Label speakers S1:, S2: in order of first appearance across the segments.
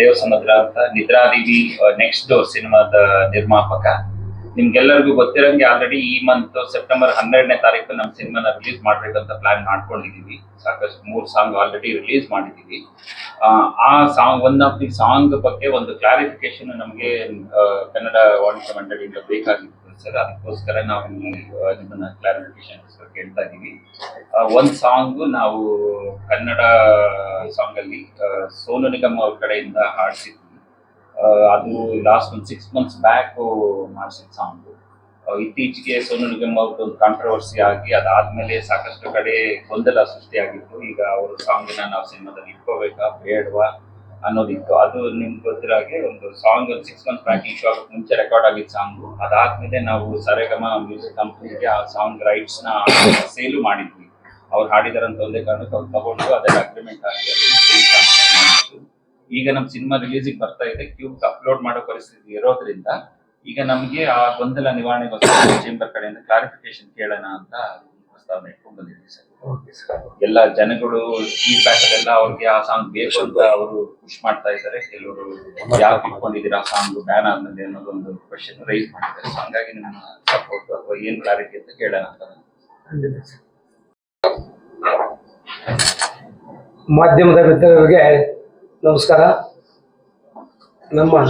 S1: ದೇವ ಸಮುದ್ರ ಅಂತ ನಿದ್ರಾದೇವಿ ನೆಕ್ಸ್ಟ್ ಡೋರ್ ಸಿನಿಮಾದ ನಿರ್ಮಾಪಕ. ನಿಮ್ಗೆಲ್ಲರಿಗೂ ಗೊತ್ತಿರಂಗೆ ಆಲ್ರೆಡಿ ಈ ಮಂತ್ ಸೆಪ್ಟೆಂಬರ್ ಹನ್ನೆರಡನೇ ತಾರೀಕು ನಮ್ಮ ಸಿನಿಮಾನ ರಿಲೀಸ್ ಮಾಡ್ಬೇಕಂತ ಪ್ಲಾನ್ ಮಾಡ್ಕೊಂಡಿದೀವಿ. ಸಾಕಷ್ಟು ಮೂರು ಸಾಂಗ್ ಆಲ್ರೆಡಿ ರಿಲೀಸ್ ಮಾಡಿದ್ದೀವಿ ಆ song one of the song ಬಗ್ಗೆ ಒಂದು ಕ್ಲಾರಿಫಿಕೇಶನ್ ನಮಗೆ ಕನ್ನಡ ವಾಣಿಜ್ಯ ಮಂಡಳಿಯಿಂದ ಬೇಕಾಗಿತ್ತು. ಸರ್, ಅದಕ್ಕೋಸ್ಕರ ನಾವು ನಿಮ್ಮನ್ನ ಕ್ಲಾರಿಫಿಕೇಶನ್ ಕೇಳ್ತಾ ಇದೀವಿ. ಒಂದ್ ಸಾಂಗ್ ನಾವು ಕನ್ನಡ ಸಾಂಗ್ ಅಲ್ಲಿ ಸೋನು ನಿಗಮ್ ಅವ್ರ ಕಡೆಯಿಂದ ಹಾಡ್ಸಿದ್ವಿ. ಅದು ಲಾಸ್ಟ್ ಒಂದು ಸಿಕ್ಸ್ ಮಂತ್ಸ್ ಬ್ಯಾಕ್ ಮಾಡಿಸಿದ ಸಾಂಗ್. ಇತ್ತೀಚೆಗೆ ಸೋನು ನಿಗಮ್ ಅವ್ರದ್ದು ಒಂದು ಕಾಂಟ್ರವರ್ಸಿ ಆಗಿ ಅದಾದ್ಮೇಲೆ ಸಾಕಷ್ಟು ಕಡೆ ಗೊಂದಲ ಸೃಷ್ಟಿಯಾಗಿತ್ತು. ಈಗ ಅವ್ರ ಸಾಂಗ್ನ ನಾವು ಸಿನಿಮಾದಲ್ಲಿ ಇಟ್ಕೋಬೇಕಾ, ಬೇಡವಾ? ಅನ್ನೋದಿತ್ತು. ಅದು ನಿಮ್ಗೆ ಗೊತ್ತಿರೋ ಹಾಗೆ ಒಂದು ಸಾಂಗ್ ಒಂದು ಸಿಕ್ಸ್ ಮಂತ್ ಬ್ಯಾಕ್ ಇಶ್ಯೂ ಮುಂಚೆ ರೆಕಾರ್ಡ್ ಆಗಿದ್ದ ಸಾಂಗು ಅದಾದ್ಮೇಲೆ ನಾವು ಸರೇಗಮ ಮ್ಯೂಸಿಕ್ ಕಂಪ್ನಿಗೆ ಆ ಸಾಂಗ್ ರೈಟ್ಸ್ನ ಸೇಲು ಮಾಡಿದ್ವಿ. ಅವ್ರು ಹಾಡಿದಾರಂತ ಒಂದೇ ಕಾರಣಕ್ಕೆ ಅವ್ರು ತಗೊಂಡು ಅದೇ ಅಗ್ರಿಮೆಂಟ್ ಆಗಿ. ಈಗ ನಮ್ಮ ಸಿನಿಮಾ ರಿಲೀಸಿಗೆ ಬರ್ತಾ ಇದೆ ಕ್ಯೂಬ್ಸ್ ಅಪ್ಲೋಡ್ ಮಾಡೋ ಪರಿಸ್ಥಿತಿ ಇರೋದ್ರಿಂದ ಈಗ ನಮಗೆ ಆ ಗೊಂದಲ ನಿವಾರಣೆಗೋಸ್ಕರ ಚೇಂಬರ್ ಕಡೆಯಿಂದ ಕ್ಲಾರಿಫಿಕೇಶನ್ ಕೇಳೋಣ ಅಂತ ಸರ್. ಎಲ್ಲ ಜನಗಳು ಫೀಡ್ಬ್ಯಾಕ್ ಅಲ್ಲೆಲ್ಲ ಅವ್ರಿಗೆ ಆ ಸಾಂಗ್ ಬೇಕು ಅಂತ ಅವರು ಖುಷ್ ಮಾಡ್ತಾ ಇದ್ದಾರೆ. ಕೆಲವರು ಯಾಕೆ ಇಟ್ಕೊಂಡಿದ್ದೀರಾ ಆ ಸಾಂಗ್ ಬ್ಯಾನ್ ಆದ್ಮೇಲೆ ಅನ್ನೋದೊಂದು ಕ್ವಶನ್ ರೈಸ್ ಮಾಡಿದ್ದಾರೆ. ಹಂಗಾಗಿ ನಿಮ್ಮ ಸಪೋರ್ಟ್ ಅಥವಾ ಏನ್ ಕ್ಲಾರಿಟಿ ಅಂತ ಕೇಳೋಣ ಅಂತ.
S2: ಮಾಧ್ಯಮದ ಮಿತ್ರರಿಗೆ ನಮಸ್ಕಾರ. ನಮ್ಮ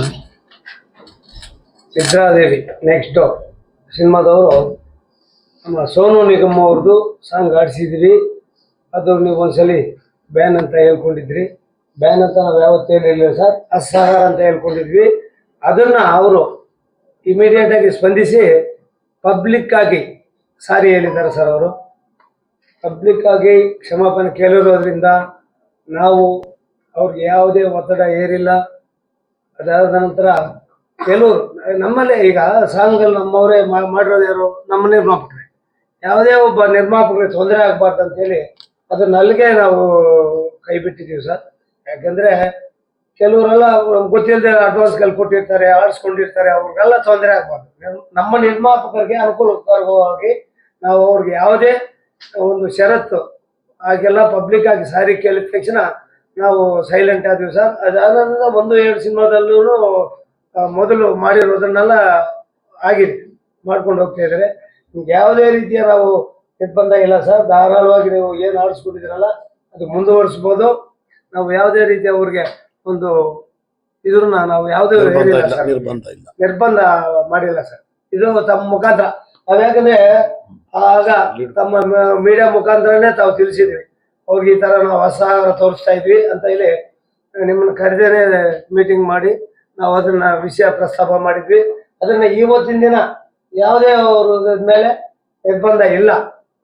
S2: ಸಿದ್ರಾದೇವಿ ನೆಕ್ಸ್ಟ್ ಸಿನಿಮಾದವರು ನಮ್ಮ ಸೋನು ನಿಗಮ್ ಅವ್ರದ್ದು ಸಾಂಗ್ ಆಡಿಸಿದ್ವಿ. ಅದು ನೀವು ಒಂದ್ಸಲಿ ಬ್ಯಾನ್ ಅಂತ ಹೇಳ್ಕೊಂಡಿದ್ರಿ. ಬ್ಯಾನ್ ಅಂತ ನಾವು ಯಾವತ್ತೂ ಹೇಳಿಲ್ಲ ಸರ್. ಅಸಹಕಾರ ಅಂತ ಹೇಳ್ಕೊಂಡಿದ್ವಿ. ಅದನ್ನ ಅವರು ಇಮಿಡಿಯೇಟ್ ಆಗಿ ಸ್ಪಂದಿಸಿ ಪಬ್ಲಿಕ್ ಆಗಿ ಸಾರಿ ಹೇಳಿದ್ದಾರೆ ಸರ್ ಅವರು. ಪಬ್ಲಿಕ್ ಆಗಿ ಕ್ಷಮಾಪಣೆ ಕೇಳಿರೋದ್ರಿಂದ ನಾವು ಅವ್ರಿಗೆ ಯಾವುದೇ ಒತ್ತಡ ಏರಿಲ್ಲ ಅದಾದ ನಂತರ ಕೆಲವರು ನಮ್ಮಲ್ಲೇ ಈಗ ಸಾಂಗಲ್ಲಿ ನಮ್ಮವರೇ ಮಾಡಿರೋದು ಯಾರು? ನಮ್ಮನೇ ನಿರ್ಮಾಪಕರೇ ಯಾವುದೇ ಒಬ್ಬ ನಿರ್ಮಾಪಕರಿಗೆ ತೊಂದರೆ ಆಗಬಾರ್ದು ಅಂತೇಳಿ ಅದನ್ನ ಅಲ್ಲಿಗೆ ನಾವು ಕೈ ಬಿಟ್ಟಿದ್ದೀವಿ ಸರ್. ಯಾಕಂದ್ರೆ ಕೆಲವರೆಲ್ಲ ಗೊತ್ತಿಲ್ಲದೆ ಅಡ್ವಾನ್ಸ್ಗಳು ಕೊಟ್ಟಿರ್ತಾರೆ ಆಡಿಸ್ಕೊಂಡಿರ್ತಾರೆ ಅವ್ರಿಗೆಲ್ಲ ತೊಂದರೆ ಆಗಬಾರ್ದು. ನಮ್ಮ ನಿರ್ಮಾಪಕರಿಗೆ ಅನುಕೂಲಕರವಾಗಿ ನಾವು ಅವ್ರಿಗೆ ಯಾವುದೇ ಒಂದು ಷರತ್ತು ಹಾಗೆಲ್ಲ ಪಬ್ಲಿಕ್ ಆಗಿ ಸಾರಿ ಕೇಳಿದ ತಕ್ಷಣ ನಾವು ಸೈಲೆಂಟ್ ಆದ್ವಿ ಸರ್. ಅದಾದ ಒಂದು ಎರಡು ಸಿನಿಮಾದಲ್ಲೂ ಮೊದಲು ಮಾಡಿರೋದನ್ನೆಲ್ಲ ಆಗಿದೆ, ಮಾಡ್ಕೊಂಡು ಹೋಗ್ತಾ ಇದ್ದಾರೆ. ನಿಮ್ಗೆ ಯಾವುದೇ ರೀತಿಯ ನಾವು ನಿರ್ಬಂಧ ಇಲ್ಲ ಸರ್. ಧಾರಾಳವಾಗಿ ನೀವು ಏನು ಆಡಿಸ್ಕೊಂಡಿದ್ದೀರಲ್ಲ ಅದು ಮುಂದುವರಿಸ್ಬೋದು. ನಾವು ಯಾವುದೇ ರೀತಿ ಅವ್ರಿಗೆ ಒಂದು ಇದ್ರು ನಾವು ಯಾವುದೇ
S3: ನಿರ್ಬಂಧ
S2: ಮಾಡಿಲ್ಲ ಸರ್. ಇದು ತಮ್ಮ ಮುಖಾಂತರ. ಅದ್ಯಾಕಂದ್ರೆ ಯಾಕಂದ್ರೆ ಆಗ ತಮ್ಮ ಮೀಡಿಯಾ ಮುಖಾಂತರನೇ ತಾವು ತಿಳಿಸಿದ್ವಿ. ಅವ್ರಿಗೆ ಈ ತರ ನಾವು ಅಸಹಕಾರ ತೋರಿಸ್ತಾ ಇದ್ವಿ ಅಂತ ಹೇಳಿ ನಿಮ್ಮನ್ನ ಕರೆದೇನೆ ಮೀಟಿಂಗ್ ಮಾಡಿ ನಾವು ಅದನ್ನ ವಿಷಯ ಪ್ರಸ್ತಾಪ ಮಾಡಿದ್ವಿ. ಅದನ್ನ ಇವತ್ತಿನ ದಿನ ಯಾವುದೇ ಅವರು ಮೇಲೆ ನಿರ್ಬಂಧ ಇಲ್ಲ.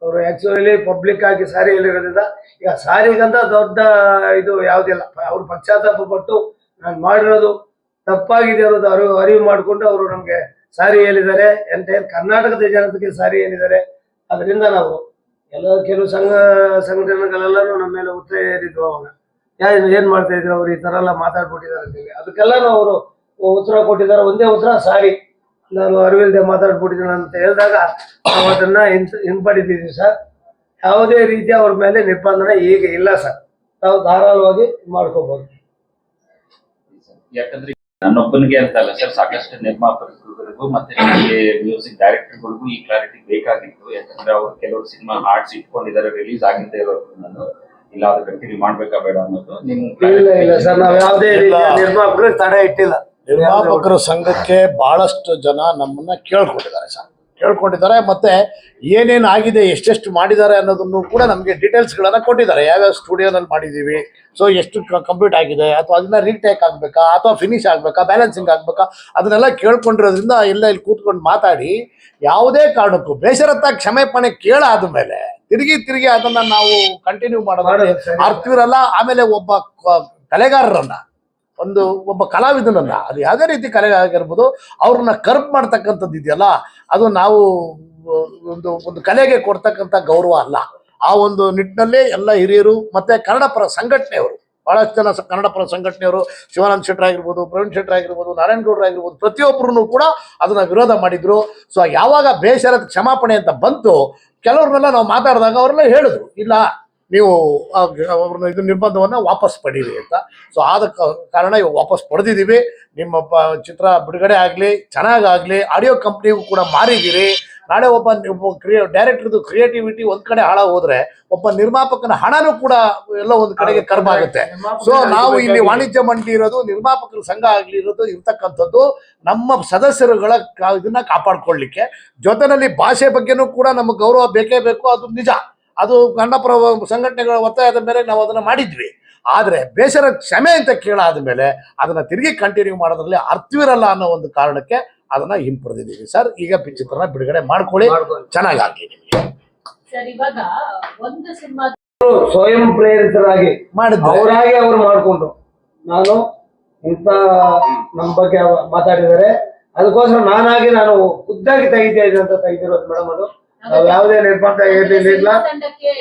S2: ಅವರು ಆಕ್ಚುಲಿ ಪಬ್ಲಿಕ್ ಆಗಿ ಸಾರಿ ಹೇಳಿರೋದ್ರಿಂದ ಈಗ ಸಾರಿಗಂತ ದೊಡ್ಡ ಇದು ಯಾವುದಿಲ್ಲ. ಅವ್ರು ಪಶ್ಚಾತ್ತಾಪ ಪಟ್ಟು ನಾನು ಮಾಡಿರೋದು ತಪ್ಪಾಗಿದೆ ಅನ್ನೋದು ಅರಿವು ಅರಿವು ಮಾಡಿಕೊಂಡು ಅವರು ನಮಗೆ ಸಾರಿ ಹೇಳಿದ್ದಾರೆ. ಎಂಟೈರ್ ಕರ್ನಾಟಕದ ಜನತೆಗೆ ಸಾರಿ ಹೇಳಿದ್ದಾರೆ. ಅದರಿಂದ ನಾವು ಎಲ್ಲ ಕೆಲವು ಸಂಘ, ಸಂಘಟನೆಗಳೆಲ್ಲರೂ ನಮ್ಮ ಮೇಲೆ ಉತ್ತರ ಏರಿದ್ವು ಅವಾಗ. ಯಾ, ಏನು ಮಾಡ್ತಾ ಇದ್ರು ಅವ್ರು? ಈ ತರ ಎಲ್ಲ ಮಾತಾಡ್ಬಿಟ್ಟಿದ್ದಾರೆ ಅಂತೇಳಿ ಅದಕ್ಕೆಲ್ಲನೂ ಅವರು ಉತ್ತರ ಕೊಟ್ಟಿದ್ದಾರೆ. ಒಂದೇ ಉತ್ತರ ಸಾರಿ ನಾನು ಅರಿವಿಲ್ಲದೆ ಮಾತಾಡ್ಬಿಟ್ಟಿದ್ದೀನಿ ಅಂತ ಹೇಳಿದಾಗ ನಾವು ಅದನ್ನ ಹಿಂಪಡಿತಿದ್ವಿ ಸರ್. ಯಾವುದೇ ರೀತಿಯ ಅವ್ರ ಮೇಲೆ ನಿರ್ಬಂಧನ ಈಗ ಇಲ್ಲ ಸರ್. ನಾವು ಧಾರಾಳವಾಗಿ ಮಾಡ್ಕೋಬಹುದು
S1: ಯಾಕಂದ್ರೆ ನನ್ನೊಬ್ಬನಿಗೆ ಅಂತ ಅಲ್ಲ ಸರ್ ಸಾಕಷ್ಟು ನಿರ್ಮಾಪಕರಿಗೂ ಮತ್ತೆ ನಮಗೆ ಮ್ಯೂಸಿಕ್ ಡೈರೆಕ್ಟರ್ಗಳಿಗೂ ಈ ಕ್ಲಾರಿಟಿ ಬೇಕಾಗಿತ್ತು. ಯಾಕಂದ್ರೆ ಅವ್ರು ಕೆಲವರು ಸಿನಿಮಾ ಹಾಡ್ಸ್ ಇಟ್ಕೊಂಡಿದ್ದಾರೆ ರಿಲೀಸ್ ಆಗಿದ್ದೇ ಇರೋದು ನಾನು ಇಲ್ಲ ಅದು ಕಂಟಿನ್ಯೂ ಮಾಡ್ಬೇಕಾ ಬೇಡ ಅನ್ನೋದು ನಿಮ್ಗೆ
S2: ಇಲ್ಲ ಇಲ್ಲ ಸರ್. ನಾವು ಯಾವುದೇ ನಿರ್ಮಾಪಕರು ತಡೆ ಇಟ್ಟಿಲ್ಲ.
S3: ನಿರ್ಮಾಪಕರ ಸಂಘಕ್ಕೆ ಬಹಳಷ್ಟು ಜನ ನಮ್ಮನ್ನ ಕೇಳ್ಕೊಂಡಿದ್ದಾರೆ ಸರ್. ಕೇಳ್ಕೊಂಡಿದ್ದಾರೆ ಮತ್ತೆ ಏನೇನು ಆಗಿದೆ ಎಷ್ಟೆಷ್ಟು ಮಾಡಿದ್ದಾರೆ ಅನ್ನೋದನ್ನು ಕೂಡ ನಮಗೆ ಡೀಟೇಲ್ಸ್ಗಳನ್ನು ಕೊಟ್ಟಿದ್ದಾರೆ. ಯಾವ್ಯಾವ ಸ್ಟುಡಿಯೋನಲ್ಲಿ ಮಾಡಿದ್ದೀವಿ ಸೊ ಎಷ್ಟು ಕಂಪ್ಲೀಟ್ ಆಗಿದೆ ಅಥವಾ ಅದನ್ನ ರೀಟೇಕ್ ಆಗಬೇಕಾ ಅಥವಾ ಫಿನಿಶ್ ಆಗಬೇಕಾ ಬ್ಯಾಲೆನ್ಸಿಂಗ್ ಆಗಬೇಕಾ ಅದನ್ನೆಲ್ಲ ಕೇಳ್ಕೊಂಡಿರೋದ್ರಿಂದ ಎಲ್ಲ ಇಲ್ಲಿ ಕೂತ್ಕೊಂಡು ಮಾತಾಡಿ ಯಾವುದೇ ಕಾರಣಕ್ಕೂ ಬೇಸರತ್ತ ಕ್ಷಮೆಪಣೆ ಕೇಳಾದ ಮೇಲೆ ತಿರುಗಿ ತಿರುಗಿ ಅದನ್ನ ನಾವು ಕಂಟಿನ್ಯೂ ಮಾಡೋದು ಅರ್ಥವಿರಲ್ಲ ಆಮೇಲೆ ಒಬ್ಬ ಕಲೆಗಾರರನ್ನ ಒಂದು ಒಬ್ಬ ಕಲಾವಿದನನ್ನ ಅದು ಯಾವುದೇ ರೀತಿ ಕಲೆ ಆಗಿರ್ಬೋದು, ಅವ್ರನ್ನ ಕರ್ಪ್ ಮಾಡ್ತಕ್ಕಂಥದ್ದು ಇದೆಯಲ್ಲ, ಅದು ನಾವು ಒಂದು ಒಂದು ಕಲೆಗೆ ಕೊಡ್ತಕ್ಕಂಥ ಗೌರವ ಅಲ್ಲ. ಆ ಒಂದು ನಿಟ್ಟಿನಲ್ಲಿ ಎಲ್ಲ ಹಿರಿಯರು ಮತ್ತೆ ಕನ್ನಡ ಪರ ಸಂಘಟನೆಯವರು, ಬಹಳಷ್ಟು ಜನ ಕನ್ನಡ ಪರ ಸಂಘಟನೆಯವರು, ಶಿವಾನಂದ ಶೆಟ್ಟರ್ ಆಗಿರ್ಬೋದು, ಪ್ರವೀಣ್ ಶೆಟ್ಟರ್ ಆಗಿರ್ಬೋದು, ನಾರಾಯಣ ಗೌಡ್ರು ಆಗಿರ್ಬೋದು ಪ್ರತಿಯೊಬ್ಬರು ಕೂಡ ಅದನ್ನ ವಿರೋಧ ಮಾಡಿದ್ರು. ಸೊ ಯಾವಾಗ ಬೇಷರದ ಕ್ಷಮಾಪಣೆ ಅಂತ ಬಂತು, ಕೆಲವ್ರನ್ನೆಲ್ಲ ನಾವು ಮಾತಾಡಿದಾಗ ಅವರೆಲ್ಲ ಹೇಳಿದ್ರು, ಇಲ್ಲ ನೀವು ಅವ್ರನ್ನ ಇದು ನಿರ್ಬಂಧವನ್ನು ವಾಪಸ್ ಪಡೀರಿ ಅಂತ. ಸೊ ಆದ ಕಾರಣ ಇವಾಗ ವಾಪಸ್ ಪಡೆದಿದ್ದೀವಿ. ನಿಮ್ಮ ಪ- ಚಿತ್ರ ಬಿಡುಗಡೆ ಆಗಲಿ ಚೆನ್ನಾಗಾಗಲಿ ಆಡಿಯೋ ಕಂಪ್ನಿಗೂ ಕೂಡ ಮಾರಿದ್ದೀರಿ. ನಾಳೆ ಒಬ್ಬ ಒಬ್ಬ ಕ್ರಿಯೇ ಡೈರೆಕ್ಟರ್ದು ಕ್ರಿಯೇಟಿವಿಟಿ ಒಂದು ಕಡೆ ಹಾಳ ಹೋದ್ರೆ ಒಬ್ಬ ನಿರ್ಮಾಪಕನ ಹಣನೂ ಕೂಡ ಎಲ್ಲ ಒಂದು ಕಡೆಗೆ ಕರ್ಮ ಆಗುತ್ತೆ. ಸೊ ನಾವು ಇಲ್ಲಿ ವಾಣಿಜ್ಯ ಮಂಡಳಿ ಇರೋದು ನಿರ್ಮಾಪಕರ ಸಂಘ ಆಗಲಿ ಇರೋದು ಇರ್ತಕ್ಕಂಥದ್ದು ನಮ್ಮ ಸದಸ್ಯರುಗಳ ಇದನ್ನ ಕಾಪಾಡ್ಕೊಳ್ಳಿಕ್ಕೆ ಜೊತೆನಲ್ಲಿ ಭಾಷೆ ಬಗ್ಗೆನೂ ಕೂಡ ನಮ್ಗೆ ಗೌರವ ಬೇಕೇ ಬೇಕು ಅದು ನಿಜ. ಅದು ಕನ್ನಡಪರ ಸಂಘಟನೆಗಳ ಒತ್ತಾಯದ ಮೇಲೆ ನಾವು ಅದನ್ನು ಮಾಡಿದ್ವಿ. ಆದರೆ ಬೇಸರ ಕ್ಷಮೆ ಅಂತ ಕೇಳಾದ ಮೇಲೆ ಅದನ್ನ ತಿರುಗಿ ಕಂಟಿನ್ಯೂ ಮಾಡೋದ್ರಲ್ಲಿ ಅರ್ಥವಿರಲ್ಲ ಅನ್ನೋ ಒಂದು ಕಾರಣಕ್ಕೆ ಅದನ್ನ ಹಿಂಪಡೆದಿದ್ದೀವಿ. ಸರ್ ಈಗ ಚಿತ್ರನ ಬಿಡುಗಡೆ ಮಾಡ್ಕೊಳ್ಳಿ.
S2: ಚೆನ್ನಾಗಿ
S3: ಹಾಕಿ ನಿಮಗೆ.
S4: ಸರ್ ಇವಾಗ ಒಂದು ಸಿನಿಮಾ
S2: ಸ್ವಯಂ ಪ್ರೇರಿತರಾಗಿ
S3: ಮಾಡಿದ್ರು
S2: ಅವರಾಗಿ ಅವ್ರು ಮಾಡ್ಕೊಂಡ್ರು. ನಾನು ಇಂಥ ನಮ್ಮ ಬಗ್ಗೆ ಮಾತಾಡಿದರೆ ಮಾತಾಡಿದ್ದಾರೆ. ಅದಕ್ಕೋಸ್ಕರ ನಾನಾಗಿ ನಾನು ಖುದ್ದಾಗಿ ತೆಗಿತಾ ಇದ್ದೆ ಅಂತ ತೆಗಿತಿರೋದು ಮೇಡಮ್ ಅದು. ನಾವು ಯಾವುದೇ ನಿರ್ಬಂಧ ಏನಿಲ್ಲ
S4: ಸಿನಿಮಾ ತಂಡಕ್ಕೆ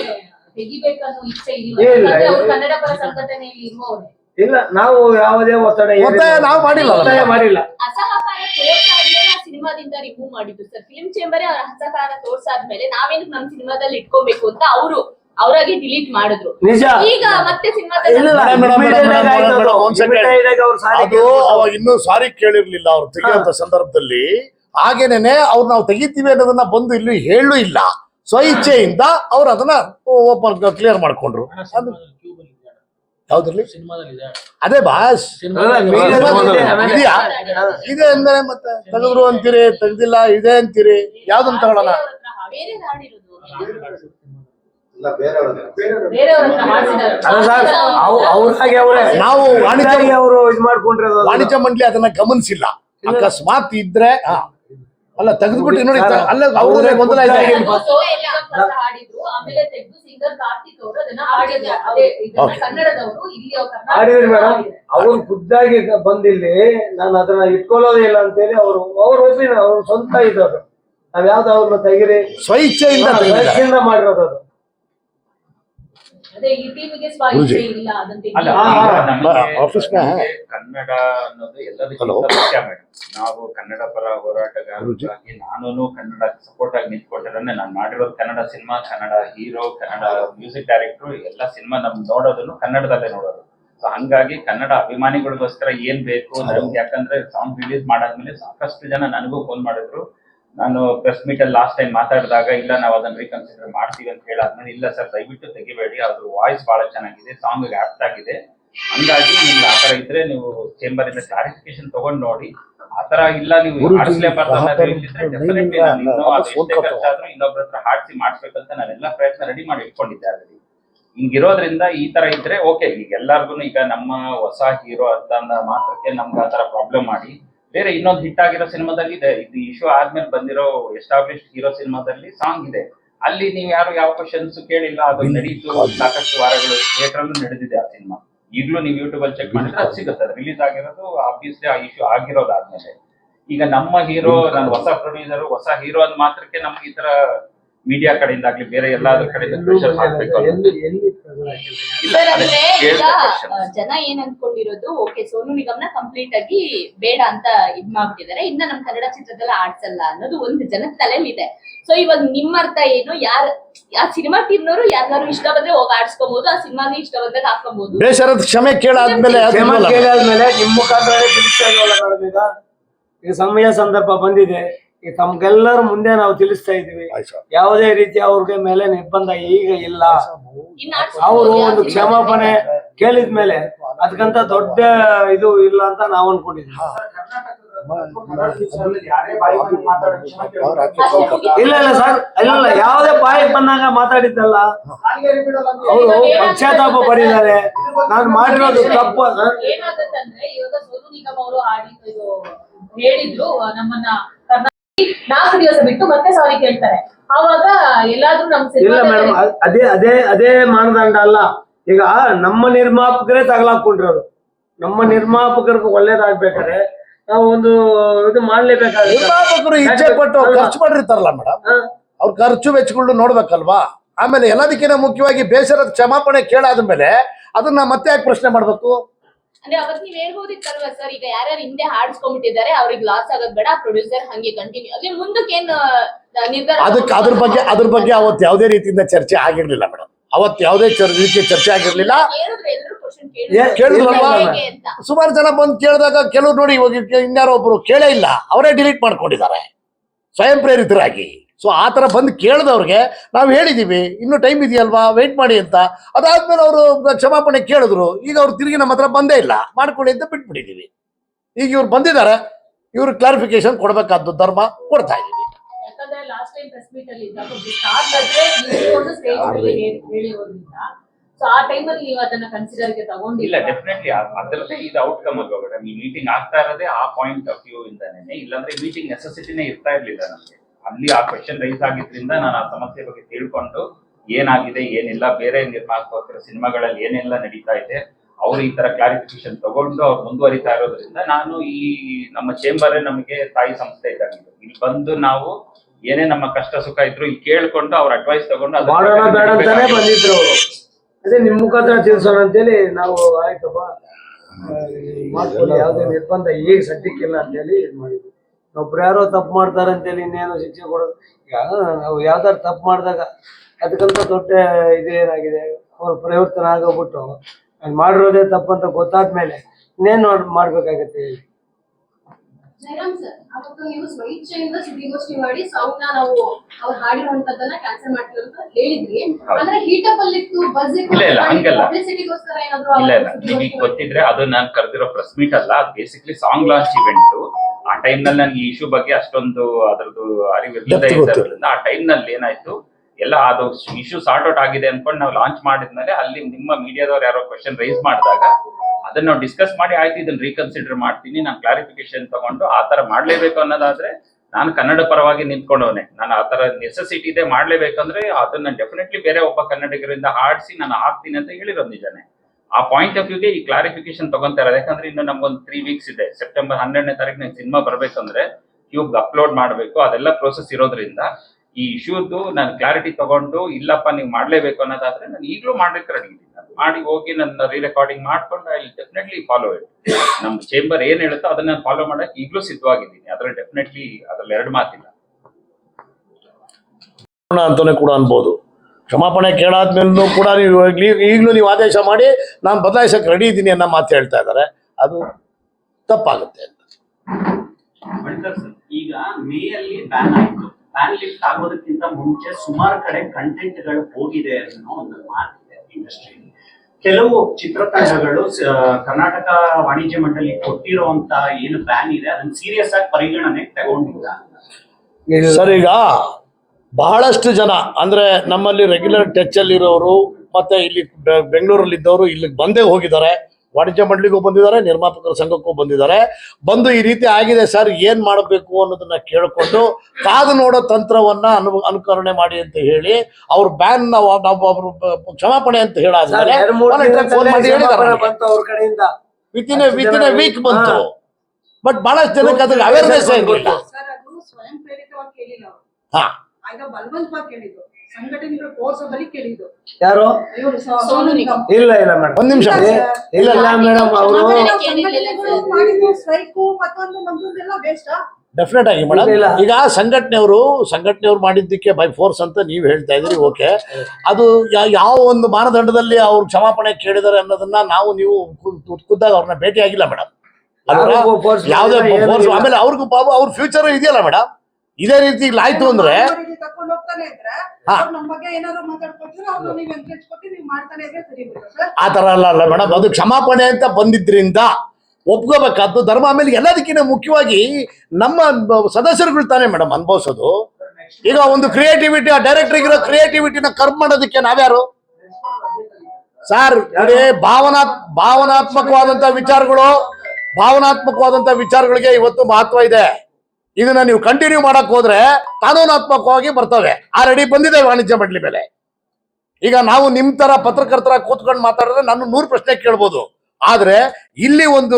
S4: ತೆಗಿಬೇಕನ್ನೋ ಇಚ್ಛೆ ಇಲ್ಲ
S2: ಇಲ್ಲ,
S4: ಯಾಕಂದ್ರೆ ಅವ್ರು
S2: ಇಲ್ಲ.
S4: ಕನ್ನಡ ಪರ ಸಂಘಟನೆಯಲ್ಲಿ ಇರುವವರೇ
S2: ಇಲ್ಲ ನಾವು ಯಾವುದೇ ಒತ್ತಡ ಏನಿಲ್ಲ.
S3: ಒತ್ತಾಯ ನಾವು ಮಾಡಿಲ್ಲ
S2: ಒತ್ತಾಯ ಮಾಡಿಲ್ಲ
S4: ಅಸಹಕಾರ ತೋರ್ಸಾದ್ಮೇಲೆ ಆ ಸಿನಿಮಾದಿಂದ ರಿಮೂವ್ ಮಾಡಿದ್ರು ಸರ್ ಫಿಲ್ಮ್ ಚೇಂಬರ್ ಅವ್ರ ಅಸಹಕಾರ ತೋರ್ಸಾದ್ಮೇಲೆ ನಾವೇನು ನಮ್ ಸಿನಿಮಾದಲ್ಲಿ ಇಟ್ಕೋಬೇಕು ಅಂತ ಅವರು ಅವರಾಗಿ ಡಿಲೀಟ್ ಮಾಡಿದ್ರು
S2: ನಿಜ
S4: ಈಗ ಮತ್ತೆ
S2: ಇಲ್ಲ
S4: ಸಿನಿಮಾದಲ್ಲಿ
S3: ಮೇಡಮ್, ಮೇಡಮ್,
S2: immediate
S3: ಮೇಡಮ್,
S2: ಆಗಿ ಆಯ್ತು
S3: ಮೇಡಮ್,
S2: ಅದು.
S3: ಒಂದ್ second.
S2: immediate ಆಗಿ ಅವ್ರು ಸಾರಿ
S3: ಅದು
S2: ಕೇಳ್ಬಿಟ್ರು.
S3: ಅವಾಗ ಇನ್ನೂ ಸಾರಿ ಕೇಳಿರ್ಲಿಲ್ಲ ಅವ್ರು ತೆಗೆಯುವಂತ ಸಂದರ್ಭದಲ್ಲಿ ಹಾಗೇನೇನೆ ಅವ್ರು ನಾವು ತೆಗಿತೀವಿ ಅನ್ನೋದನ್ನ ಬಂದು ಇಲ್ಲಿ ಹೇಳು ಇಲ್ಲ. ಸ್ವ ಇಚ್ಛೆಯಿಂದ ಅವ್ರು ಅದನ್ನ ಓಪನ್ ಕ್ಲಿಯರ್ ಮಾಡ್ಕೊಂಡ್ರು. ಅದು ಯಾವ್ದ್ರಲ್ಲಿ? ಅದೇ ಬಾಸ್ ಇದೆಯಾ? ಇದೆ ಅಂದ್ರೆ ಮತ್ತೆ ತೆಗೆದ್ರು ಅಂತೀರಿ ತೆಗ್ದಿಲ್ಲ ಇದೆ ಅಂತೀರಿ? ಯಾವ್ದನ್ನ ತಗೊಳ್ಳೋಣ?
S2: ಅವರೇ
S3: ನಾವು ವಾಣಿಜ್ಯ
S2: ಅವರು ಇದು ಮಾಡ್ಕೊಂಡಿರೋದು
S3: ವಾಣಿಜ್ಯ ಮಂಡಳಿ ಅದನ್ನ ಗಮನಿಸಿಲ್ಲ. ಅಕಸ್ಮಾತ್ ಇದ್ರೆ ಹಾ. ಅಲ್ಲ ತೆಗೆದ್ಬಿಟ್ಟು ನೋಡಿ ಅಲ್ಲ ಅವ್ರ ಗೊಂದಲ
S4: ಅವರು
S2: ಖುದ್ದಾಗಿ ಬಂದಿಲ್ಲಿ. ನಾನು ಅದನ್ನ ಇಟ್ಕೊಳ್ಳೋದೇ ಇಲ್ಲ ಅಂತೇಳಿ ಅವರು ಅವ್ರ ಒಪ್ಪಿನ ಅವ್ರ ಸ್ವಂತ ಇದ್ದವ್ರು. ನಾವ್ ಯಾವ್ದು ಅವ್ರನ್ನ ತೆಗಿರಿ? ಸ್ವಚ್ಛ ಮಾಡಿರೋದು ಅದು.
S1: ಕನ್ನಡ ಅನ್ನೋದು ಎಲ್ಲದಕ್ಕೂ ಮುಖ್ಯ ಮೇಡಮ್ ನಾವು ಕನ್ನಡ ಪರ ಹೋರಾಟಗಾರರಾಗಿ ನಾನು ಕನ್ನಡ ಸಪೋರ್ಟ್ ಆಗಿ ನಿಂತ್ಕೊಂಡಿರೋನೆ ನಾನು ಮಾಡಿರೋದು Kannada cinema Kannada hero Kannada music director ಎಲ್ಲ ಸಿನಿಮಾ ನಮ್ ನೋಡೋದನ್ನು ಕನ್ನಡದಲ್ಲೇ ನೋಡೋದು. ಸೊ ಹಂಗಾಗಿ ಕನ್ನಡ ಅಭಿಮಾನಿಗಳಿಗೋಸ್ಕರ ಏನ್ ಬೇಕು ನಮ್ಗೆ ಯಾಕಂದ್ರೆ ಸಾಂಗ್ ರಿಲೀಸ್ ಮಾಡಾದ್ಮೇಲೆ ಸಾಕಷ್ಟು ಜನ ನನಗೂ ಫೋನ್ ಮಾಡಿದ್ರು. ನಾನು ಪ್ರೆಸ್ ಮೀಟ್ ಅಲ್ಲಿ ಲಾಸ್ಟ್ ಟೈಮ್ ಮಾತಾಡಿದಾಗ ಇಲ್ಲ ನಾವು ಅದನ್ನ ರೀಕನ್ಸಿಡರ್ ಮಾಡ್ತೀವಿ ಅಂತ ಹೇಳಾದ್ಮೇಲೆ ಇಲ್ಲ ಸರ್ ದಯವಿಟ್ಟು ತೆಗಿಬೇಡಿ ಅದ್ರ ವಾಯ್ಸ್ ಬಹಳ ಚೆನ್ನಾಗಿದೆ ಸಾಂಗ್ ಆಪ್ಟ್ ಆಗಿದೆ. ಹಂಗಾಗಿ ನಿಮ್ಗೆ ಆತರ ಇದ್ರೆ ನೀವು ಚೇಂಬರ್ ಇಂದ ಕ್ಲಾರಿಫಿಕೇಶನ್ ತಗೊಂಡ್ ನೋಡಿ. ಆತರ ಇಲ್ಲ ನೀವು ಇನ್ನೊಬ್ಬರ ಇನ್ನೊಬ್ರ ಹತ್ರ ಹಾಡ್ಸಿ ಮಾಡ್ಬೇಕಂತ ನಾನೆಲ್ಲ ಪ್ರಯತ್ನ ರೆಡಿ ಮಾಡಿ ಇಟ್ಕೊಂಡಿದ್ದೆ ಆಲ್ರೆಡಿ ಹಿಂಗಿರೋದ್ರಿಂದ ಈ ತರ ಇದ್ರೆ ಓಕೆ ಈಗ ಎಲ್ಲಾರ್ಗು ಈಗ ನಮ್ಮ ಹೊಸ ಹೀರೋ ಅಂತ ಮಾತ್ರಕ್ಕೆ ನಮ್ಗೆ ಆತರ ಪ್ರಾಬ್ಲಮ್ ಮಾಡಿ. ಬೇರೆ ಇನ್ನೊಂದು ಹಿಟ್ ಆಗಿರೋ ಸಿನಿಮಾದಲ್ಲಿ ಇದೆ. ಇದು ಇಶ್ಯೂ ಆದ್ಮೇಲೆ ಬಂದಿರೋ ಎಸ್ಟಾಬ್ಲಿಷ್ ಹೀರೋ ಸಿನಿಮಾದಲ್ಲಿ ಸಾಂಗ್ ಇದೆ. ಅಲ್ಲಿ ನೀವು ಯಾರು ಯಾವ ಕ್ವಶನ್ಸ್ ಕೇಳಿಲ್ಲ ಅದು ನಡೀತು ಸಾಕಷ್ಟು ವಾರಗಳು ಥಿಯೇಟರ್ ಅಲ್ಲೂ ನಡೆದಿದೆ ಆ ಸಿನಿಮಾ. ಈಗಲೂ ನೀವು ಯೂಟ್ಯೂಬ್ ಅಲ್ಲಿ ಚೆಕ್ ಮಾಡಿದ್ರೆ ಅದು ಸಿಗುತ್ತೆ. ರಿಲೀಸ್ ಆಗಿರೋದು ಆಬ್ವಿಯಸ್ಲಿ ಆ ಇಶ್ಯೂ ಆಗಿರೋದಾದ್ಮೇಲೆ. ಈಗ ನಮ್ಮ ಹೀರೋ ನಾನು ಹೊಸ ಪ್ರೊಡ್ಯೂಸರ್ ಹೊಸ ಹೀರೋ ಅಂದ ಮಾತ್ರಕ್ಕೆ ನಮ್ಗೆ ಈ ತರ ಮೀಡಿಯಾ ಕಡೆಯಿಂದ ಆಗ್ಲಿ ಬೇರೆ ಎಲ್ಲಾದ್ರೂ ಕಡೆಯಿಂದ ಪ್ರೆಷರ್ ಮಾಡ್ಬೇಕು
S4: ಸರ್, ಅಂದ್ರೆ ಈಗ ಜನ ಏನ್ ಅನ್ಕೊಂಡಿರೋದು ಓಕೆ ಸೋನು ನಿಗಮ್ನ ಕಂಪ್ಲೀಟ್ ಆಗಿ ಬೇಡ ಅಂತ ಇದ್ ಮಾಡ್ಬಿಟ್ಟಿದ್ದಾರೆ ಇನ್ನ ನಮ್ ಕನ್ನಡ ಚಿತ್ರದಲ್ಲ ಆಡ್ಸಲ್ಲ ಅನ್ನೋದು ಒಂದು ಜನದ ತಲೆಯಲ್ಲಿದೆ. ಸೊ ಇವಾಗ ನಿಮ್ಮ ಅರ್ಥ ಏನು? ಯಾರ್ ಆ ಸಿನಿಮಾ ಟೀಮ್ನವರು ಯಾರು ಇಷ್ಟ ಬಂದ್ರೆ ಹೋಗಿ ಆಡ್ಸ್ಕೊಬಹುದು ಆ ಸಿನಿಮಾಗೆ ಇಷ್ಟ ಬಂದಾಗ ಹಾಕೊಬಹುದು
S3: ಬೇಷರ ಕ್ಷಮೆ ಕೇಳಾದ್ಮೇಲೆ
S2: ಕ್ಷಮೆ? ಕೇಳಾದ್ಮೇಲೆ ನಿಮ್ಮ ಮುಖಾಂತರ ಸಮಯ ಸಂದರ್ಭ ಬಂದಿದೆ. ತಮ್ಗೆಲ್ಲರ ಮುಂದೆ ನಾವು ತಿಳಿಸ್ತಾ ಇದೀವಿ ಯಾವುದೇ ರೀತಿ ಅವ್ರಿಗೆ ಮೇಲೆ ನಿರ್ಬಂಧ ಈಗ ಇಲ್ಲ. ಅವರು ಒಂದು ಕ್ಷಮಾಪಣೆ ಕೇಳಿದ ಕೇಳಿದ್ಮೇಲೆ ಅದಕ್ಕಂತ ದೊಡ್ಡ ಇದು ಇಲ್ಲ ಅಂತ ನಾವು ಅನ್ಕೊಂಡಿದ್ವಿ ಇಲ್ಲ ಇಲ್ಲ ಸರ್. ಇಲ್ಲ ಯಾವುದೇ ಬಾಯಿಗೆ ಬಂದಾಗ ಮಾತಾಡಿದ್ದಲ್ಲ. ಅವರು ಪಶ್ಚಾತ್ತಾಪ ಪಡಿದ್ದಾರೆ. ನಾನು ಮಾಡಿರೋದು ತಪ್ಪು
S4: ಹೇಳಿದ್ರು ನಮ್ಮನ್ನ ನಾಲ್ಕು ದಿವಸ ಬಿಟ್ಟು ಮತ್ತೆ ಸಾರಿ ಕೇಳ್ತಾರೆ. ಆವಾಗ ಎಲ್ಲಾದ್ರೂ ನಮ್
S2: ಇಲ್ಲ ಮೇಡಮ್
S4: ಸಿನಿಮಾ
S2: ಅದೇ ಅದೇ ಅದೇ ಮಾನದಂಡ ಅಲ್ಲ. ಈಗ ನಮ್ಮ ನಿರ್ಮಾಪಕರೇ ತಗಲಾಕೊಂಡಿರೋದು ನಮ್ಮ ನಿರ್ಮಾಪಕರಿಗೆ ಒಳ್ಳೇದಾಗ್ಬೇಕಾದ್ರೆ ನಾವು ಒಂದು ಇದು ಮಾಡ್ಲೇಬೇಕಾಗುತ್ತೆ.
S3: ನಿರ್ಮಾಪಕರು ಇಚ್ಛೆ ಪಟ್ಟು ಅವ್ರು ಖರ್ಚು ಮಾಡಿರ್ತಾರಲ್ಲ ಮೇಡಮ್
S2: ಹಾ.
S3: ಅವ್ರ ಖರ್ಚು ವೆಚ್ಚಗಳು ನೋಡ್ಬೇಕಲ್ವಾ? ಆಮೇಲೆ ಎಲ್ಲದಕ್ಕಿಂತ ಮುಖ್ಯವಾಗಿ ಬೇಸರದ ಕ್ಷಮಾಪಣೆ ಕೇಳಾದ್ಮೇಲೆ ಅದನ್ನ ಮತ್ತೆ ಯಾಕೆ ಪ್ರಶ್ನೆ ಮಾಡ್ಬೇಕು?
S4: ಅಂದ್ರೆ ಅವತ್ ನೀವ್ ಹೇಳ್ಬೋದಿತ್ತಲ್ವಾ ಸರ್ ಈಗ ಯಾರ್ಯಾರು ಹಿಂದೆ ಹಾಡ್ಸ್ಕೊಂಡ್ಬಿಟ್ಟಿದ್ದಾರೆ ಅವ್ರಿಗೆ ಲಾಸ್ ಆಗೋದ್ ಬೇಡ ಪ್ರೊಡ್ಯೂಸರ್ ಹಂಗೆ ಕಂಟಿನ್ಯೂ ಅಲ್ಲಿ ಮುಂದಕ್ಕೆ ಏನ್ ನಿರ್ಧಾರ
S3: ಅದಕ್ಕೆ ಅದ್ರ ಬಗ್ಗೆ ಅದ್ರ ಬಗ್ಗೆ ಅವತ್ತು ಯಾವುದೇ ರೀತಿಯಿಂದ ಚರ್ಚೆ ಆಗಿರ್ಲಿಲ್ಲ ಮೇಡಮ್ ಅವತ್ತು ಯಾವುದೇ ರೀತಿಯ ಚರ್ಚೆ ಆಗಿರ್ಲಿಲ್ಲ.
S4: ಕೇಳಿದ್ರೆ ಎಲ್ರು ಕ್ವಶನ್
S2: ಏ-
S3: ಕೇಳಿದ್ರಲ್ವಾ?
S4: ಹೇಗೆ ಅಂತ?
S3: ಸುಮಾರು ಜನ ಬಂದು ಕೇಳಿದಾಗ ಕೆಲವ್ರು ನೋಡಿ ಇವಾಗ ಇನ್ಯಾರೋ ಒಬ್ರು ಕೇಳೇ ಇಲ್ಲ. ಅವರೇ ಡಿಲೀಟ್ ಮಾಡ್ಕೊಂಡಿದ್ದಾರೆ. ಸ್ವಯಂ ಪ್ರೇರಿತರಾಗಿ. ಸೊ ಆ ಥರ ಬಂದು ಕೇಳಿದವ್ರಿಗೆ ನಾವು ಹೇಳಿದ್ದೀವಿ ಇನ್ನೂ ಟೈಮ್ ಇದೆಯಲ್ವಾ? ವೆಯ್ಟ್ ಮಾಡಿ ಅಂತ. ಅದಾದ್ಮೇಲೆ ಅವರು ಕ್ಷಮಾಪಣೆ ಕೇಳಿದ್ರು. ಈಗ ಅವ್ರು ತಿರುಗಿ ನಮ್ಮ ಹತ್ರ ಬಂದೇ ಇಲ್ಲ. ಮಾಡ್ಕೊಳ್ಳಿ ಅಂತ ಬಿಟ್ಬಿಟ್ಟಿದ್ದೀವಿ ಈಗ ಇವ್ರು ಬಂದಿದ್ದಾರೆ ಇವ್ರು ಕ್ಲಾರಿಫಿಕೇಶನ್ ಕೊಡಬೇಕಾದ್ದು ಧರ್ಮ ಕೊಡ್ತಾ ಇದ್ದೀವಿ.
S5: ಸೊ ಆ ನೀವು ಅದನ್ನ ತಗೊಂಡಿಲ್ಲ.
S1: ಡೆಫಿನೆಟ್ಲಿ ಇದು ಔಟ್ಕಮ್ ಅಲ್ವಾ ಮೇಡಮ್ ಈ ಮೀಟಿಂಗ್ ಆಗ್ತಾ ಇರೋದೇ ಆ ಪಾಯಿಂಟ್ ಆಫ್ ವ್ಯೂ ಇಂದಾನೆ ಇಲ್ಲಾಂದ್ರೆ ಮೀಟಿಂಗ್ ನೆಸೆಸಿಟಿನೇ ಇರ್ತಾ ಇರ್ಲಿಲ್ಲ ನಮಗೆ. ಅಲ್ಲಿ ಆ ಕ್ವೆಶನ್ ರೈಸ್ ಆಗಿದ್ರಿಂದ ನಾನು ಆ ಸಮಸ್ಯೆ ಬಗ್ಗೆ ತಿಳ್ಕೊಂಡು ಏನಾಗಿದೆ ಏನಿಲ್ಲ ಬೇರೆ ನಿರ್ಮಾಪಕರ ಸಿನಿಮಾಗಳಲ್ಲಿ ಏನೆಲ್ಲ ನಡೀತಾ ಇದೆ ಅವ್ರು ಈ ತರ ಕ್ಲಾರಿಫಿಕೇಶನ್ ತಗೊಂಡು ಅವ್ರು ಮುಂದುವರಿತಾ ಇರೋದ್ರಿಂದ ನಾನು ಈ ನಮ್ಮ ಚೇಂಬರ್ ನಮಗೆ ತಾಯಿ ಸಂಸ್ಥೆ ಇದ್ದಾಗಿದೆ ಇಲ್ಲಿ ಬಂದು ನಾವು ಏನೇ ನಮ್ಮ ಕಷ್ಟ ಸುಖ ಇದ್ರು ಇಲ್ಲಿ ಕೇಳ್ಕೊಂಡು ಅವ್ರ ಅಡ್ವೈಸ್ ತಗೊಂಡು
S2: ಬಂದಿದ್ರು ಅದೇ ನಿಮ್ ಮುಖಾಂತರ ತಿಳಿಸೋಣ ಅಂತೇಳಿ ನಾವು ಆಯ್ತಪ್ಪ. ಯಾವುದೇ ನಿರ್ಬಂಧ ಈಗ ಸದ್ಯಕ್ಕಿಲ್ಲ ಅಂತೇಳಿ ಇದು ಮಾಡಿದ್ವಿ ಒಬ್ರು ಯಾರೋ ತಪ್ಪು ಮಾಡ್ತಾರೆ ಅಂತೇಳಿ ಇನ್ನೇನು ಶಿಕ್ಷೆ ಕೊಡೋದು. ಈಗ ನಾವು ಯಾವ್ದಾರು ತಪ್ಪು ಮಾಡಿದಾಗ ಅದಕ್ಕಂತ ದೊಡ್ಡ ಇದೇನಾಗಿದೆ ಅವ್ರು ಪರಿವರ್ತನೆ ಆಗೋಗ್ಬಿಟ್ಟು ಅಲ್ಲಿ ಮಾಡಿರೋದೇ ತಪ್ಪಂತ ಗೊತ್ತಾದ್ಮೇಲೆ ಇನ್ನೇನು ಮಾಡ್- ಮಾಡ್ಬೇಕಾಗತ್ತೆ ಹೇಳಿ.
S6: ಜಯರಾಮ್ ಸರ್ ಅವತ್ತು ನೀವು ಸ್ವಇಚ್ಛೆಯಿಂದ ಸುದ್ದಿಗೋಷ್ಠಿ ಮಾಡಿ ಸಾಂಗ್ ನಾವು ಅವ್ರು ಹಾಡಿರುವಂತದ್ದನ್ನ ಕ್ಯಾನ್ಸಲ್ ಮಾಡ್ತೀವಿ ಅಂತ ಹೇಳಿದ್ರಿ.
S1: ಹೌದು.
S6: ಅಂದ್ರೆ ಹೀಟಪ್ ಅಲ್ಲಿ ಇತ್ತು ಬಸ್
S1: ಇಲ್ಲ, ಇಲ್ಲ, ಹಂಗಲ್ಲ.
S6: ಪಬ್ಲಿಸಿಟಿಗೋಸ್ಕರ ಏನಾದ್ರು
S1: ಇಲ್ಲ ಇಲ್ಲ.
S6: ಸುದ್ದಿಗೋಷ್ಠಿ
S1: ನಿಮಗೆ ಗೊತ್ತಿದ್ರೆ ಅದು ನಾನು ಕರೆದಿರೋ ಪ್ರೆಸ್ ಮೀಟ್ ಅಲ್ಲ ಬೇಸಿಕ್ಲಿ ಸಾಂಗ್ ಲಾಂಚ್ ಇವೆಂಟ್ ಟೈಮ್ನಲ್ಲಿ ನನಗೆ ಈ ಇಶ್ಯೂ ಬಗ್ಗೆ ಅಷ್ಟೊಂದು ಅದರದ್ದು ಅರಿವು ಇರ್ಲಿಲ್ಲ
S3: Depth ಗೊತ್ತಿಲ್ಲ.
S1: ಆ ಟೈಮ್ನಲ್ಲಿ ಏನಾಯ್ತು ಎಲ್ಲ ಅದು ಇಶ್ಯೂ ಸಾರ್ಟ್ ಔಟ್ ಆಗಿದೆ ಅನ್ಕೊಂಡು ನಾವು ಲಾಂಚ್ ಮಾಡಿದ್ಮೇಲೆ ಅಲ್ಲಿ ನಿಮ್ಮ ಮೀಡಿಯಾದವ್ರು ಯಾರೋ ಕ್ವಶನ್ ರೈಸ್ ಮಾಡಿದಾಗ ಅದನ್ನ ನಾವು ಡಿಸ್ಕಸ್ ಮಾಡಿ ಆಯ್ತು ಇದನ್ನ ರೀಕನ್ಸಿಡರ್ ಮಾಡ್ತೀನಿ ನಾನು ಕ್ಲಾರಿಫಿಕೇಶನ್ ತಗೊಂಡು ಆ ತರ ಮಾಡ್ಲೇಬೇಕು ಅನ್ನೋದಾದ್ರೆ ನಾನು ಕನ್ನಡ ಪರವಾಗಿ ನಿಂತ್ಕೊಂಡವನೆ. ನಾನು ಆ ತರ ನೆಸೆಸಿಟಿ ಇದೆ ಮಾಡ್ಲೇಬೇಕಂದ್ರೆ ಅದನ್ನ ಡೆಫಿನೆಟ್ಲಿ ಬೇರೆ ಒಬ್ಬ ಕನ್ನಡಿಗರಿಂದ ಆಡಿಸಿ ನಾನು ಹಾಕ್ತೀನಿ ಅಂತ ಹೇಳಿರೋದು ನಿಜಾನೇ. ಆ ಪಾಯಿಂಟ್ ಆಫ್ ವ್ಯೂಗೆ ಈ ಕ್ಲಾರಿಫಿಕೇಶನ್ ತಗೊಂತಾ ಇರೋದು. ಯಾಕಂದ್ರೆ ಇನ್ನು ನಮ್ಗೊಂದು ತ್ರೀ ವೀಕ್ಸ್ ಇದೆ. ಸೆಪ್ಟೆಂಬರ್ ಹನ್ನೆರಡನೇ ತಾರೀಕು ಸಿನಿಮಾ ಬರ್ಬೇಕಂದ್ರೆ ಕ್ಯೂಬ್ ಅಪ್ಲೋಡ್ ಮಾಡಬೇಕು. ಅದೆಲ್ಲ ಪ್ರೋಸೆಸ್ ಇರೋದ್ರಿಂದ ಈ ಇಶ್ಯೂದು ನಾನು ಕ್ಲಾರಿಟಿ ತಗೊಂಡು ಇಲ್ಲಪ್ಪ ನೀವು ಮಾಡ್ಲೇಬೇಕು ಅನ್ನೋದಾದ್ರೆ ನಾನು ಈಗಲೂ ಮಾಡ್ಲಿಕ್ಕೆ ರೆಡಿ ಇದ್ದೀನಿ. ಮಾಡಿ ಹೋಗಿ ನನ್ನ ರೀ ರೆಕಾರ್ಡಿಂಗ್ ಮಾಡ್ಕೊಂಡು ಐ ಡೆಫಿನೆಟ್ಲಿ ಫಾಲೋ ಇಟ್ ನಮ್ಮ ಚೇಂಬರ್ ಏನ್ ಹೇಳುತ್ತೋ ಅದನ್ನ ನಾನು ಫಾಲೋ ಮಾಡಕ್ಕೆ ಈಗಲೂ ಸಿದ್ಧವಾಗಿದ್ದೀನಿ. ಅದ್ರಲ್ಲಿ ಡೆಫಿನೆಟ್ಲಿ ಅದ್ರಲ್ಲಿ ಎರಡು ಮಾತಿಲ್ಲ.
S3: ಅಂತಾನೆ ಕೂಡ ಅನ್ಬೋದು. ಕ್ಷಮಾಪಣೆ ಕೇಳಾದ್ಮೇಲೂ ಕೂಡ ನೀವು ಈಗ್ಲೂ ನೀವು ಆದೇಶ ಮಾಡಿ ನಾನು ಬದಲಾಯಿಸಕ್ಕೆ ರೆಡಿ ಇದ್ದೀನಿ ಅನ್ನೋ ಮಾತು ಹೇಳ್ತಾ ಇದ್ದಾರೆ. ಅದು ತಪ್ಪಾಗುತ್ತೆ ಅಂತ.
S7: ಈಗ ಮೇ ಅಲ್ಲಿ ಬ್ಯಾನ್ ಆಯ್ತು. ಬ್ಯಾನ್ ಲಿಫ್ಟ್ ಆಗೋದಕ್ಕಿಂತ ಮುಂಚೆ ಸುಮಾರು ಕಡೆ ಕಂಟೆಂಟ್ಗಳು ಹೋಗಿದೆ ಅನ್ನೋ ಒಂದು ಮಾತಿದೆ ಇಂಡಸ್ಟ್ರಿ ಕೆಲವು ಚಿತ್ರತಂಡಗಳು ಕರ್ನಾಟಕ ವಾಣಿಜ್ಯ ಮಂಡಳಿ ಕೊಟ್ಟಿರುವಂತ ಏನು ಬ್ಯಾನ್ ಇದೆ ಅದನ್ನ ಸೀರಿಯಸ್ ಆಗಿ ಪರಿಗಣನೆ ತಗೊಂಡಿಲ್ಲ.
S3: ಸರ್ ಈಗ ಬಹಳಷ್ಟು ಜನ ಅಂದ್ರೆ ನಮ್ಮಲ್ಲಿ ರೆಗ್ಯುಲರ್ ಟಚ್ ಅಲ್ಲಿ ಇರೋರು ಮತ್ತೆ ಇಲ್ಲಿ ಬೆ- ಬೆಂಗಳೂರಲ್ಲಿ ಇದ್ದವರು ಇಲ್ಲಿಗೆ ಬಂದೇ ಹೋಗಿದ್ದಾರೆ. ವಾಣಿಜ್ಯ ಮಂಡಳಿಗೂ ಬಂದಿದ್ದಾರೆ ನಿರ್ಮಾಪಕರ ಸಂಘಕ್ಕೂ ಬಂದಿದ್ದಾರೆ. ಬಂದು ಈ ರೀತಿ ಆಗಿದೆ ಸರ್ ಏನ್ ಮಾಡಬೇಕು ಅನ್ನೋದನ್ನ ಕೇಳಿಕೊಂಡು ಕಾದು ನೋಡೋ ತಂತ್ರವನ್ನ ಅನು ಅನುಕರಣೆ ಮಾಡಿ ಅಂತ ಹೇಳಿ ಅವ್ರ ಬ್ಯಾನ್ ನಾವು ಅವರು ಕ್ಷಮಾಪಣೆ ಅಂತ
S2: ಹೇಳಿದ್ರೆ
S3: ಹೇಳಾದ್ಮೇಲೆ ವಿತಿನ್ ವಿತಿನ್ ಎ ವೀಕ್ ಬಂತು. ಬಟ್ ಬಹಳಷ್ಟು ಜನಕ್ಕೆ ಅದಕ್ಕೆ ಅವೇರ್ನೆಸ್ ಆಗಿಲ್ಲ
S5: ಸರ್ ಅದು ಸ್ವಯಂ ಪ್ರೇರಿತವಾಗಿ ಕೇಳಿಲ್ಲ ಅವರು.
S3: ಹಾ.
S5: ಆಗ ಬಲವಂತವಾಗಿ ಕೇಳಿದ್ದು ಸಂಘಟನೆಗಳು ಪ್ರೋತ್ಸಾಹದಲ್ಲಿ ಕೇಳಿದ್ದು
S2: ಯಾರು
S5: ಇವರು
S4: ಸೋನು ನಿಗಮ್.
S2: ಇಲ್ಲ ಇಲ್ಲ ಮೇಡಮ್
S3: ಒಂದ್ ನಿಮಿಷ
S2: ಇಲ್ಲ ಇಲ್ಲ ಮೇಡಮ್ ಅವರು.
S5: ಸ್ಟ್ರೈಕು ಮತ್ತೊಂದು ಮತ್ತೊಂದೆಲ್ಲ ವೇಸ್ಟ್
S3: ಡೆಫಿನೆಟ್ ಆಗಿ ಮೇಡಮ್
S2: ಇಲ್ಲ.
S3: ಈಗ ಸಂಘಟನೆಯವರು ಸಂಘಟನೆಯವ್ರು ಮಾಡಿದ್ದಕ್ಕೆ ಬೈ ಫೋರ್ಸ್ ಅಂತ ನೀವು ಹೇಳ್ತಾ ಇದ್ರಿ ಓಕೆ ಅದು ಯಾವ ಒಂದು ಮಾನದಂಡದಲ್ಲಿ ಅವ್ರು ಕ್ಷಮಾಪಣೆ ಕೇಳಿದಾರೆ ಅನ್ನೋದನ್ನ ನಾವು ನೀವು ಖುದ್ದಾಗ ಅವ್ರನ್ನ ಭೇಟಿ ಆಗಿಲ್ಲ ಮೇಡಮ್ ಯಾವುದೇ
S2: ಇಲ್ಲ.
S3: ಆಮೇಲೆ ಅವ್ರಿಗೂ ಪಾಪ ಅವ್ರ ಫ್ಯೂಚರ್ ಇದೆಯಲ್ಲ ಮೇಡಮ್ ಇದೇ ರೀತಿ ಆಯ್ತು ಅಂದ್ರೆ
S5: ಆತರ
S3: ಆ ತರ ಅಲ್ಲ ಅಲ್ಲ ಮೇಡಮ್ ಅದು ಕ್ಷಮಾಪಣೆ ಅಂತ ಬಂದಿದ್ರಿಂದ ಒಪ್ಕೋಬೇಕಾದ್ದು ಧರ್ಮ ಆಮೇಲೆ ಎಲ್ಲದಕ್ಕಿಂತ ಮುಖ್ಯವಾಗಿ ನಮ್ಮ ಸದಸ್ಯರುಗಳು ತಾನೇ ಮೇಡಮ್ ಅನುಭವಿಸೋದು. ಈಗ ಒಂದು ಕ್ರಿಯೇಟಿವಿಟಿ ಆ ಡೈರೆಕ್ಟರ್ ಇರೋ ಕ್ರಿಯೇಟಿವಿಟಿನ ಕರ್ಮ್ ಮಾಡೋದಕ್ಕೆ ನಾವ್ಯಾರು? ಸರ್ ಅದೇ ಭಾವನಾ ಭಾವನಾತ್ಮಕವಾದಂತ ವಿಚಾರಗಳು ಭಾವನಾತ್ಮಕವಾದಂತ ವಿಚಾರಗಳಿಗೆ ಇವತ್ತು ಮಹತ್ವ ಇದೆ. ಇದನ್ನ ನೀವು ಕಂಟಿನ್ಯೂ ಮಾಡಕ್ ಹೋದ್ರೆ ಕಾನೂನಾತ್ಮಕವಾಗಿ ಬರ್ತವೆ. ಆಲ್ರೆಡಿ ಬಂದಿದೆ ವಾಣಿಜ್ಯ ಮಂಡಳಿ ಮೇಲೆ. ಈಗ ನಾವು ನಿಮ್ ತರ ಪತ್ರಕರ್ತರ ಕೂತ್ಕೊಂಡು ಮಾತಾಡಿದ್ರೆ ನಾನು ನೂರು ಪ್ರಶ್ನೆ ಕೇಳ್ಬೋದು. ಆದ್ರೆ ಇಲ್ಲಿ ಒಂದು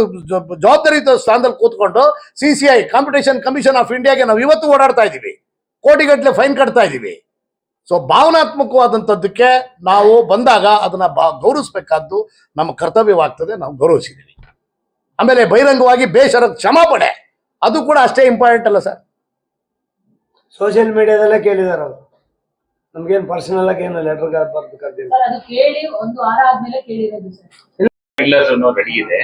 S3: ಜವಾಬ್ದಾರಿಯುತ ಸ್ಥಾನದಲ್ಲಿ ಕೂತ್ಕೊಂಡು C C I competition commission of ಇಂಡಿಯಾಗೆ ನಾವು ಇವತ್ತು ಓಡಾಡ್ತಾ ಇದ್ದೀವಿ ಕೋಟಿಗಟ್ಟಲೆ ಫೈನ್ ಕಟ್ತಾ ಇದ್ದೀವಿ ಸೊ ಭಾವನಾತ್ಮಕವಾದಂಥದ್ದಕ್ಕೆ ನಾವು ಬಂದಾಗ ಅದನ್ನ ಗೌರವಿಸ್ಬೇಕಾದ್ದು ನಮ್ಮ ಕರ್ತವ್ಯವಾಗ್ತದೆ, ನಾವು ಗೌರವಿಸಿದ್ದೀವಿ. ಆಮೇಲೆ ಬಹಿರಂಗವಾಗಿ ಬೇಷರ ಕ್ಷಮಾಪಣೆ. ಅದು ಕೂಡ ಅಷ್ಟೇ ಇಂಪಾರ್ಟೆಂಟ್ ಅಲ್ಲ ಸರ್
S2: ಸೋಷಿಯಲ್ ಮೀಡಿಯಾದಲ್ಲೇ ಕೇಳಿದಾರ ಅವರು. ನಮ್ಗೇನು ಪರ್ಸನಲ್ ಆಗಿ ಏನು ಲೆಟರ್ ಬರ್ದು ಕರ್ದಿಲ್ಲ
S5: ಸರ್ ಅದು ಕೇಳಿ ಒಂದು ವಾರ ಆದ್ಮೇಲೆ ಕೇಳಿರೋದು ಸರ್
S1: ಟ್ರೈಲರ್ ರೆಡಿ ಇದೆ.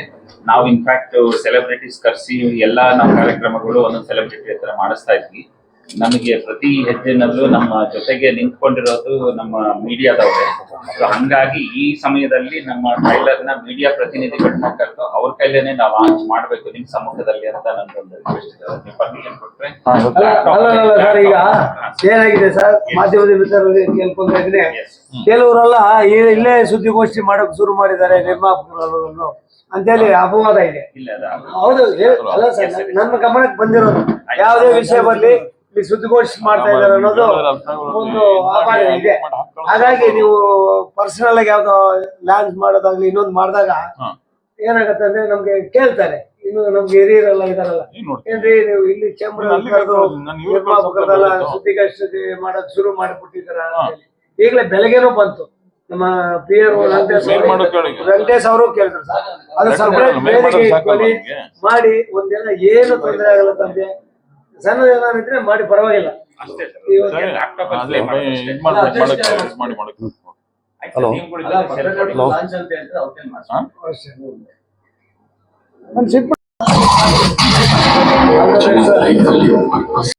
S1: ನಾವು ಇನ್ಫ್ಯಾಕ್ಟ್ ಸೆಲೆಬ್ರಿಟೀಸ್ ಕರೆಸಿ ಎಲ್ಲ ನಮ್ಮ ಕಾರ್ಯಕ್ರಮಗಳು ಒಂದೊಂದು ಸೆಲೆಬ್ರಿಟಿ ಹತ್ರ ಮಾಡಿಸ್ತಾ ಇದ್ವಿ. ನಮಗೆ ಪ್ರತಿ ಹೆಜ್ಜೆನಲ್ಲೂ ನಮ್ಮ ಜೊತೆಗೆ ನಿಂತ್ಕೊಂಡಿರೋದು ನಮ್ಮ ಮೀಡಿಯಾದವರೇ. ಸೊ ಹಂಗಾಗಿ ಈ ಸಮಯದಲ್ಲಿ ನಮ್ಮ ಟ್ರೈಲರ್ನ ಮೀಡಿಯಾ ಪ್ರತಿನಿಧಿಗಳನ್ನ ಕರೆದು ಅವ್ರ ಕೈಲೇನೆ ನಾವು ಲಾಂಚ್ ಮಾಡಬೇಕು ನಿಮ್ ಸಮ್ಮುಖದಲ್ಲಿ ಅಂತ ನನ್ಗೊಂದು ರಿಕ್ವೆಸ್ಟ್ ಇದೆ. ನೀವು ಪರ್ಮಿಷನ್ ಕೊಟ್ರೆ?
S2: ಅಲ್ಲ ಅಲ್ಲ ಅಲ್ಲ ಸರ್ ಈಗ ಏನಾಗಿದೆ ಸರ್? ಮಾಧ್ಯಮದ ಮಿತ್ರರಲ್ಲಿ ಕೇಳ್ಕೊಂತ ಇದ್ರೆ
S1: Yes.
S2: ಕೆಲವರೆಲ್ಲ ಇಲ್ಲೇ ಸುದ್ದಿಗೋಷ್ಠಿ ಮಾಡಕ್ ಶುರು ಮಾಡಿದ್ದಾರೆ ನಿರ್ಮಾಪಕರನ್ನು ಅಂತೇಳಿ ಅಪವಾದ ಇದೆ. ಹೌದು ಅಲ್ಲ ಸರ್ ನನ್- ನನ್ನ ಗಮನಕ್ಕೆ ಬಂದಿರೋದು. ಯಾವುದೇ ವಿಷಯ ಬರ್ಲಿ ಇಲ್ಲಿ ಸುದ್ದಿಗೋಷ್ಠಿ ಮಾಡ್ತಾ ಇದ್ದಾರೆ ಅನ್ನೋದು ಒಂದು ಅಪಾಯ ಇದೆ. ಹಾಗಾಗಿ ನೀವು ಪರ್ಸನಲ್ ಆಗಿ ಯಾವ್ದೋ ಲಾಂಚ್ ಮಾಡೋದಾಗ್ಲಿ ಇನ್ನೊಂದು ಮಾಡಿದಾಗ ಏನಾಗತ್ತೆ ಅಂದ್ರೆ ನಮ್ಗೆ ಕೇಳ್ತಾರೆ. ಇನ್ನು ನಮ್ಗೆ ಹಿರಿಯರೆಲ್ಲ ಇದಾರಲ್ಲ ಏನ್ರಿ ನೀವು ಇಲ್ಲಿ ಚೇಂಬರ್ ನಿರ್ಮಾಪಕರದೆಲ್ಲ ಸುದ್ದಿಗೋಷ್ಠಿ ಮಾಡಕ್ ಶುರು ಮಾಡಿಬಿಟ್ಟಿದಾರ. ಈಗಲೇ ಬೆಳಗ್ಗೆನೂ ಬಂತು. ನಮ್ಮ ಪಿ ಆರ್ ವೆಂಕಟೇಶ್ ಅವರು ಕೇಳಿದ್ರು ಸರ್. ಅದು
S8: ಮಾಡೋದು ನಮ್ಗೆ?
S2: ಮಾಡಿ ಒಂದೇನ ಏನು ತೊಂದರೆ ಆಗಲ್ಲ ತಂದೆ. ಸಣ್ಣದ ಏನಾರಿದ್ರೆ ಮಾಡಿ ಪರವಾಗಿಲ್ಲ.
S1: ಅಷ್ಟೇ ಸರ್. ಲ್ಯಾಪ್ಟಾಪ್
S8: ಅಲ್ಲಿ ಮಾಡಿ ಮಾಡಕ್ಕೆ ಮಾಡಿ ಮಾಡಕ್ಕೆ.
S3: Hello.
S9: ಲಾಂಚ್ ಅಂತ ಹೇಳಿದ್ರೆ
S2: ಅಷ್ಟೇ. ಒಂದ್ ಸಿಂಪಲ್